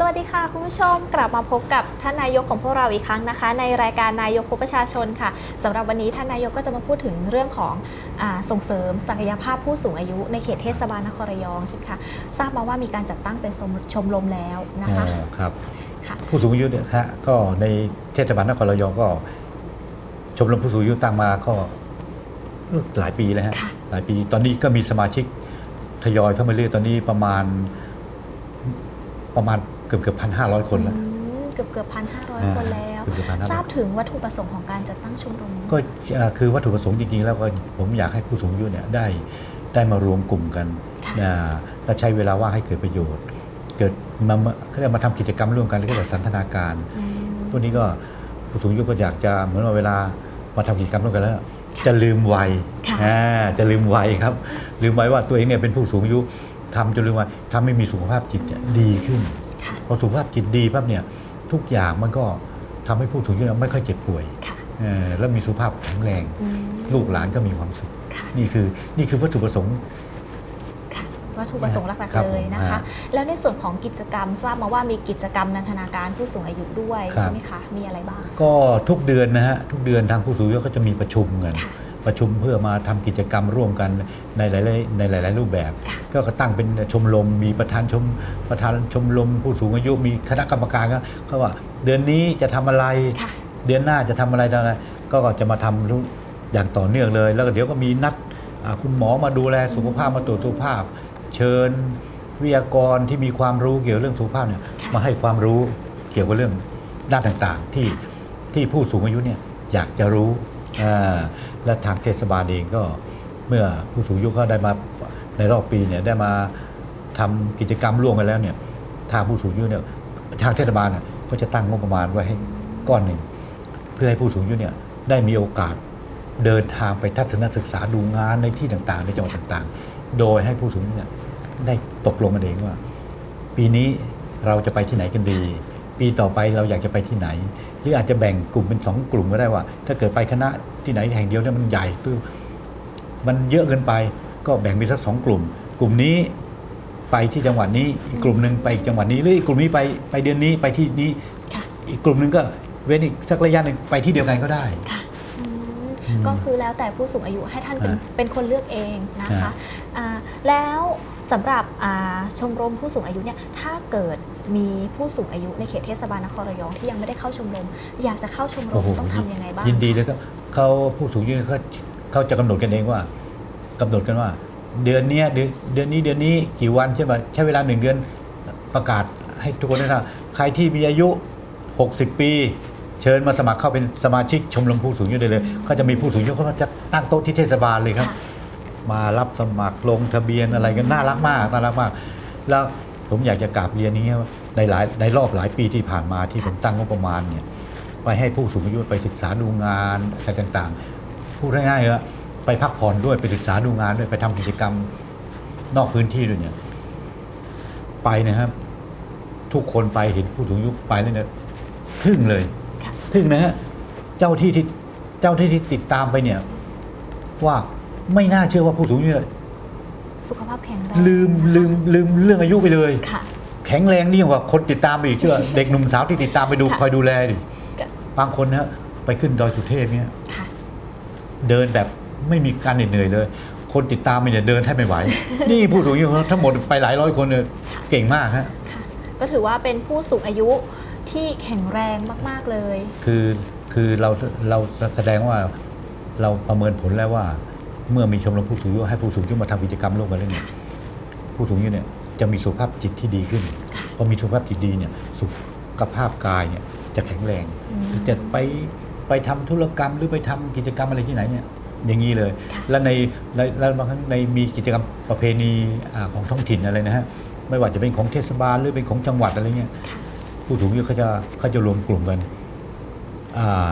ผู้ชมกลับมาพบกับท่านนายกของพวกเราอีกครั้งนะคะ ในรายการนายกพบประชาชนค่ะสำหรับวันนี้ท่านนายกก็จะมาพูดถึงเรื่องของอาส่งเสริมศักยภาพผู้สูงอายุ ในเขตเทศบาลนครระยองใช่ไหมคะทราบมาว่ามีการจัดตั้งเป็นชมรมแล้วนะคะอ๋อครับค่ะผู้สูงอายุเนี่ยฮะก็ในเทศบาลนครระยองก็ ชมรมผู้สูงอายุตั้งมาก็หลายปีแล้วฮะค่ะหลายปีตอนนี้ก็มีสมาชิกทยอยเข้ามาเรื่อยตอนนี้ประมาณประมาณ เกือบเกือบพันห้าร้อยคนแล้วอืมเกือบเกือบพันห้าร้อยอ่าคนแล้วเกือบเกือบ1,500ทราบถึงวัตถุประสงค์ของการจัดตั้งชมรมก็เอ่อคือวัตถุประสงค์จริงๆ แล้วก็ผมอยากให้ผู้สูงอายุเนี่ยได้ได้มารวมกลุ่มกันค่ะอ่าและใช้เวลาว่างให้เกิดประโยชน์ เกิดมามาเขาเรียกมาทำกิจกรรมร่วมกันเรียกว่าสันทนาการอืมพวกนี้ก็ผู้สูงอายุก็อยากจะเหมือนว่าเวลามาทำกิจกรรมร่วมกันแล้ว จะลืมวัยค่ะอ่าจะลืมวัยครับ ลืมวัยว่าตัวเองเนี่ยเป็นผู้สูงอายุทำจนลืมวัยทำให้มีสุขภาพจิตเนี่ยดีขึ้นค่ะ พอสุขภาพจิตดีปั๊บเนี่ยทุกอย่างมันก็ทำให้ผู้สูงอายุไม่ค่อยเจ็บป่วยค่ะเออแล้วมีสุขภาพแข็งแรงอืมลูกหลานก็มีความสุขค่ะนี่คือนี่คือวัตถุประสงค์ค่ะวัตถุประสงค์หลักครัๆบเลยนะคะอ่าแล้วในส่วนของกิจกรรมทราบมาว่ามีกิจกรรมนันทนาการผู้สูงอายุด้วยครับใช่ไหมคะ มีอะไรบ้าง ก็ทุกเดือนนะฮะทุกเดือนทางผู้สูงอายุก็จะมีประชุมกันค่ะ ประชุมเพื่อมาทำกิจกรรมร่วมกันในหลายๆในหลาย ๆ รูปแบบค่ะก็ตั้งเป็นชมรมมีประธานชมประธานชมรมผู้สูงอายุมีคณะกรรมการก็เขาว่า เดือนนี้จะทำอะไรค่ะเดือนหน้าจะทำอะไรทำอะไรก็จะมาทำรู้อย่างต่อเนื่องเลย แล้วก็เดี๋ยวก็มีนัดอ่าคุณหมอมาดูแลสุขภาพมาตรวจสุขภาพ เชิญวิทยากรที่มีความรู้เกี่ยวกับเรื่องสุขภาพเนี่ยค่ะมาให้ความรู้เกี่ยวกับเรื่องด้านต่างๆ ที่ที่ผู้สูงอายุเนี่ยอยากจะรู้อ่า และทางเทศบาลเองก็เมื่อผู้สูงอายุเขาได้มาในรอบปีเนี่ยได้มาทำกิจกรรมร่วมกันแล้วเนี่ยทางผู้สูงอายุเนี่ยทางเทศบาลก็จะตั้งงบประมาณไว้ให้ก้อนหนึ่ง เพื่อให้ผู้สูงอายุเนี่ยได้มีโอกาสเดินทางไปทัศนศึกษาดูงานในที่ต่างๆ ในจังหวัดต่างๆ โดยให้ผู้สูงอายุเนี่ยได้ตกลงกันเองว่า ปีนี้เราจะไปที่ไหนกันดี ปีต่อไปเราอยากจะไปที่ไหน หรืออาจจะแบ่งกลุ่มเป็นสองกลุ่มก็ได้ว่า ถ้าเกิดไปคณะที่ไหนแห่งเดียวเนี่ยมันใหญ่คือมันเยอะเกินไปก็แบ่งเป็นสักสองกลุ่ม กลุ่มนี้ไปที่จังหวัดนี้อีกกลุ่มหนึ่งไปอีกจังหวัดนี้หรืออีกกลุ่มนี้ไปไปเดือนนี้ไปที่นี้ค่ะอีกกลุ่มหนึ่งก็เว้นอีกสักระยะหนึ่งไปที่เดียวกันก็ได้ค่ะอืมอืมก็คือแล้วแต่ผู้สูงอายุให้ท่านเป็นฮะเป็นคนเลือกเองนะคะฮะอ่าแล้ว สำหรับอ่าชมรมผู้สูงอายุเนี่ยถ้าเกิดมีผู้สูงอายุในเขตเทศบาลนครระยองที่ยังไม่ได้เข้าชมรม อยากจะเข้าชมรมต้องทำยังไงบ้างยินดีเลยก็เขาผู้สูงอายุเขาเขาจะกำหนดกันเองว่ากำหนดกันว่า เดือนเนี้ยเดือนเดือนนี้เดือนนี้กี่วันใช่ไหมใช้เวลาหนึ่งเดือนประกาศให้ทุกคนได้ทราบใครที่มีอายุ 60 ปี เชิญมาสมัครเข้าเป็นสมาชิกชมรมผู้สูงอายุได้เลย ก็จะมีผู้สูงอายุเขาจะตั้งโต๊ะที่เทศบาลเลยครับค่ะ มารับสมัครลงทะเบียนอะไรกันน่ารักมากน่ารักมาก แล้วผมอยากจะกราบเรียนนี้ว่าในหลายในรอบหลายปีที่ผ่านมาที่ผมตั้งงบประมาณเนี่ยไปให้ผู้สูงอายุไปศึกษาดูงานอะไรต่างๆพูดง่ายๆว่าไปพักผ่อนด้วยไปศึกษาดูงานด้วยไปทำกิจกรรมนอกพื้นที่ด้วยเนี่ยไปนะครับ ทุกคนไปเห็นผู้สูงอายุไปแล้วเนี่ยทึ่งเลยค่ะทึ่งนะฮะเจ้าที่ที่เจ้าที่ที่ติดตามไปเนี่ยว่า ไม่น่าเชื่อว่าผู้สูงอายุเนี่ยสุขภาพแข็งแรงลืมลืมลืมเรื่องอายุไปเลย ค่ะ แข็งแรงนี่งกว่าคนติดตามไปอีกเชื่อ เด็กหนุ่มสาวที่ติดตามไปดูค่ะ คอยดูแลดิค่ะบางคนนะฮะไปขึ้นดอยสุเทพเนี่ย ค่ะ เดินแบบไม่มีการเหนื่อยเลย คนติดตามไปเนี่ยเดินแทบไม่ไหว นี่ผู้สูงอายุทั้งหมดไปหลายร้อยคนเนี่ยเก่งมากฮะค่ะก็ถือว่าเป็นผู้สูงอายุที่แข็งแรงมาก ๆ เลย คือคือเราเราแสดงว่าเราประเมินผลแล้วว่า เมื่อมีชมรมผู้สูงอายุให้ผู้สูงอายุมาทำกิจกรรมร่วมกันเรื่องนี้ผู้สูงอายุเนี่ยจะมีสุขภาพจิตที่ดีขึ้นค่ะพอมีสุขภาพจิตดีเนี่ยสุขภาพกายเนี่ยจะแข็งแรงอืมจะไปไปทำธุรกรรมหรือไปทำกิจกรรมอะไรที่ไหนเนี่ยอย่างนี้เลยค่ะและในในแล้วบางครั้งในมีกิจกรรมประเพณีอ่าของท้องถิ่นอะไรนะฮะไม่ว่าจะเป็นของเทศบาลหรือเป็นของจังหวัดอะไรเงี้ยค่ะผู้สูงอายุเขาจะเขาจะรวมกลุ่มกันอ่า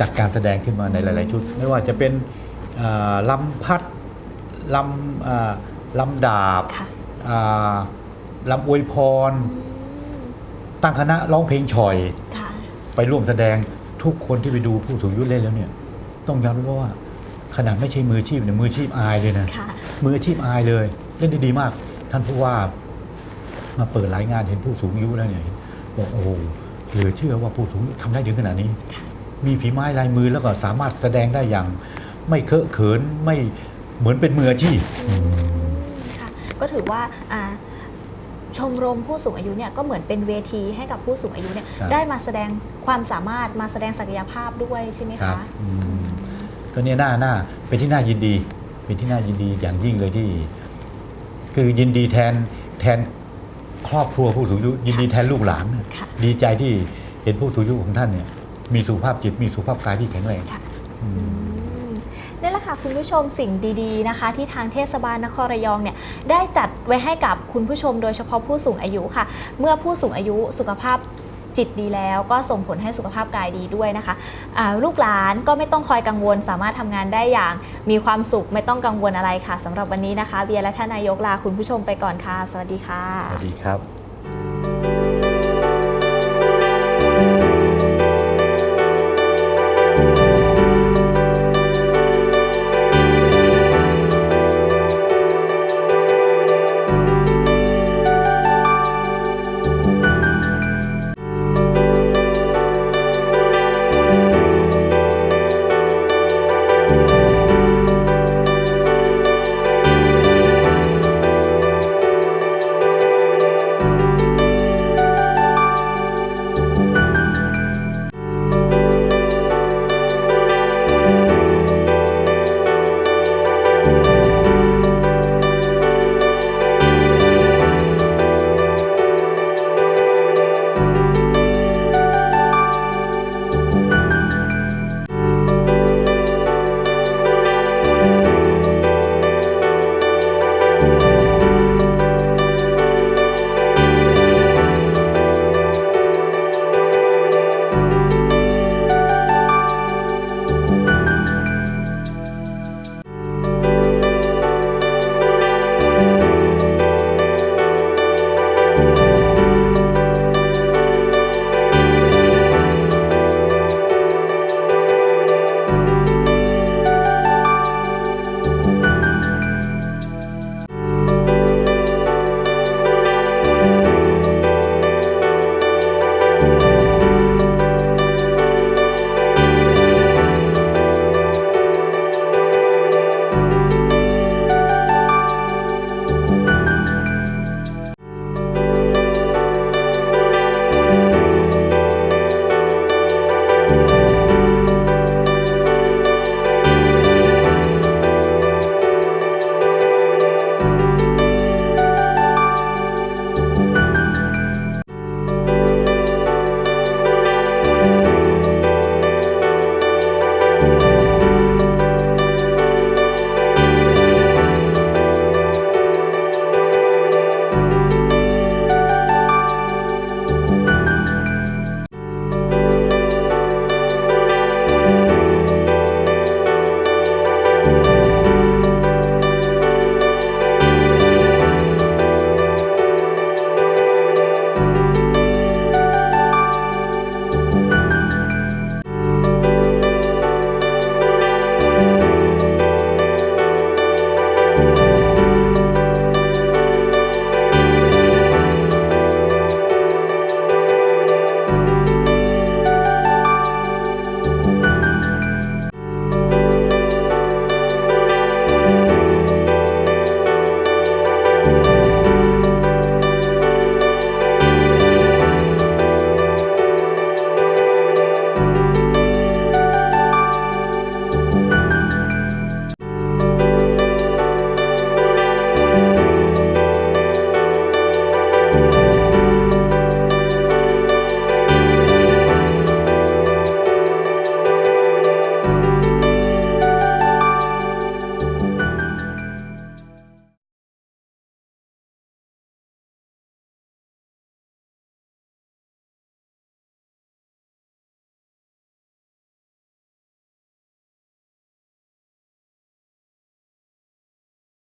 จัดการแสดงขึ้นมาในหลาย ๆ ชุด ไม่ว่าจะเป็นอ่า ลำพัดลำอ่าลำดาบค่ะอ่าลำอวยพรอืมตั้งคณะร้องเพลงฉ่อยค่ะไปร่วมแสดงทุกคนที่ไปดูผู้สูงอายุเล่นแล้วเนี่ย ต้องยอมรับว่าขนาดไม่ใช่มืออาชีพเนี่ยมืออาชีพอายเลยนะค่ะมืออาชีพอายเลย เล่นได้ดีมาก ท่านผู้ว่ามาเปิดรายงานเห็นผู้สูงอายุแล้วเนี่ยบอกโอ้โหเหลือเชื่อว่าผู้สูงอายุทำได้ถึงขนาดนี้ มีฝีไม้ลายมือแล้วก็สามารถแสดงได้อย่าง ไม่เคอะเขินไม่เหมือนเป็นมืออาชีพ ค่ะก็ถือว่าอ่าชมรมผู้สูงอายุเนี่ยก็เหมือนเป็นเวทีให้กับผู้สูงอายุเนี่ยครับได้มาแสดงความสามารถมาแสดงศักยภาพด้วยใช่ไหมครัคะ บ อืมก็เนี่ยน่าน่าเป็นที่น่ายินดี เป็นที่น่ายินดีอย่างยิ่งเลยที่ คือยินดีแทนแทนครอบครัวผู้สูงอายุยินดีแทนลูกหลานนะค่ะ ดีใจที่เห็นผู้สูงอายุของท่านเนี่ย มีสุขภาพจิตมีสุขภาพกายที่แข็งแรงค่ะอืมอืม นี่แหละค่ะคุณผู้ชมสิ่งดีๆนะคะ ที่ทางเทศบาลนครระยองเนี่ยได้จัดไว้ให้กับคุณผู้ชมโดยเฉพาะผู้สูงอายุค่ะ เมื่อผู้สูงอายุสุขภาพจิตดีแล้วก็ส่งผลให้สุขภาพกายดีด้วยนะคะลูกหลานก็ไม่ต้องคอยกังวล สามารถทำงานได้อย่าง มีความสุขไม่ต้องกังวลอะไรค่ะสำหรับวันนี้นะคะเบียร์และท่านนายกลาคุณผู้ชมไปก่อนค่ะ สวัสดีค่ะ สวัสดีครับ